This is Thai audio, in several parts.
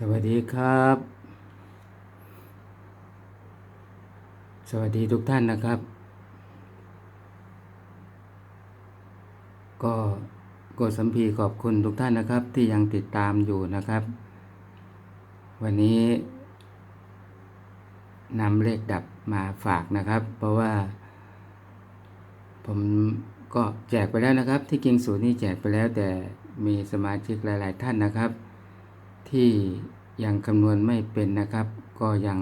สวัสดีครับ สวัสดีทุกท่านนะครับ ก็กดสัมพีขอบคุณทุกท่านนะครับ ที่ยังติดตามอยู่นะครับ วันนี้นำเลขดับมาฝากนะครับ เพราะว่า ผมก็แจกไปแล้วนะครับ ที่กิงสูตรนี้แจกไปแล้วแต่มีสมาชิกหลาย ๆ ท่านนะครับ ที่ยังคำนวณไม่เป็นนะครับ ก็ยัง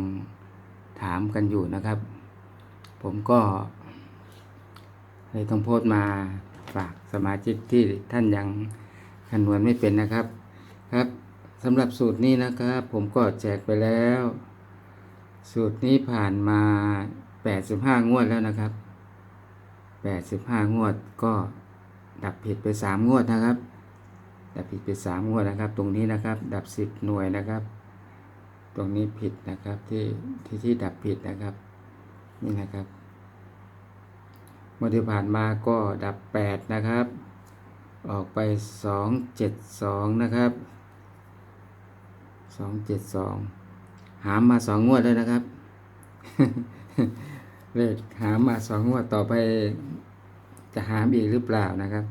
ถามกันอยู่นะครับ ผมก็เลยต้องโพสต์มาฝากสมาชิกที่ท่านยังคำนวณไม่เป็นนะครับ ครับสำหรับสูตรนี้นะครับ ผมก็แจกไปแล้ว สูตรนี้ผ่านมา 85 งวดแล้วนะครับ 85 งวดก็ดับผิดไป 3 งวดนะครับ ดับผิดไป3งวดนะครับ ตรงนี้นะครับ ดับ10หน่วยนะครับ ตรงนี้ผิดนะครับที่ที่ที่ดับผิดนะครับ นี่นะครับงวดที่ผ่านมาก็ดับ8นะครับ ออกไป2 7 2นะครับ2 7 2หามมา2งงวดแล้วนะครับเลขหามมา2งวดต่อไปจะหามอีกหรือเปล่านะครับ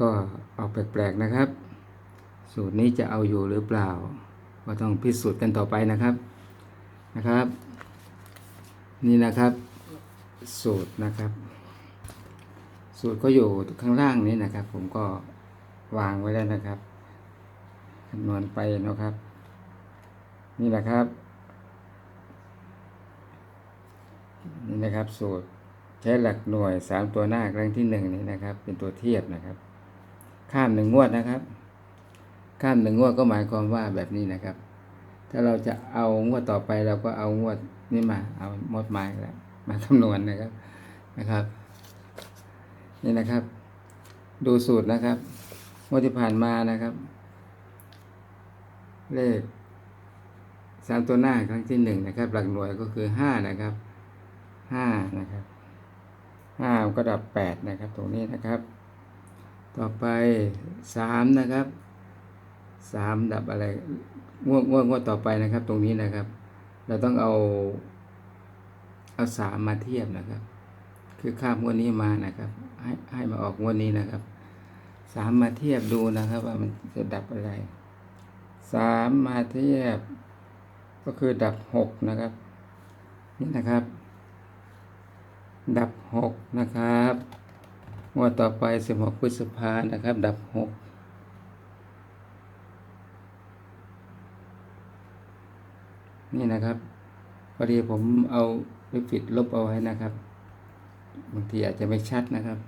ก็ออกแปลกๆนะครับ สูตรนี้จะเอาอยู่หรือเปล่า ก็ต้องพิสูจน์กันต่อไปนะครับนะครับ นี่นะครับ สูตรนะครับ สูตรก็อยู่ข้างล่างนี้นะครับ ผมก็วางไว้แล้วนะครับคำนวณไปนะครับ นี่นะครับนี่นะครับสูตรใช้หลักหน่วยสามตัวหน้าครั้งที่หนึ่งนี้นะครับ เป็นตัวเทียบนะครับ ข้ามหนึ่งงวดนะครับ ข้ามหนึ่งงวดก็หมายความว่าแบบนี้นะครับ ถ้าเราจะเอางวดต่อไปเราก็เอางวดนี้มา เอาหมดหมายแล้วมาคำนวณนะครับนะครับ นี่นะครับ ดูสูตรนะครับงวดที่ผ่านมานะครับ เลขสามตัวหน้าครั้งที่หนึ่งนะครับ หลักหน่วยก็คือห้านะครับห้านะครับห้าก็ดับแปดนะครับ ตรงนี้นะครับ ต่อไปสามนะครับสามดับอะไรงวดงวดงวดต่อไปนะครับ ตรงนี้นะครับ เราต้องเอาเอาสามมาเทียบนะครับ คือข้ามงวดนี้มานะครับ ให้ให้มาออกงวดนี้นะครับสามมาเทียบดูนะครับ ว่ามันจะดับอะไรสามมาเทียบ ก็คือดับหกนะครับ นี่นะครับ ดับหกนะครับ งวดต่อไปสิบหกพฤษภานะครับ ดับหกนี่นะครับพอดีผมเอาลิฟิตลบเอาไว้นะครับบางทีอาจจะไม่ชัดนะครับ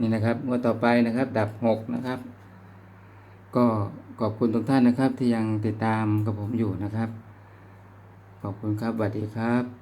นี่นะครับงวดต่อไปนะครับ ดับหกนะครับ ก็ ขอบคุณทุกท่านนะครับที่ยังติดตามกับผมอยู่นะครับ ขอบคุณครับสวัสดีครับ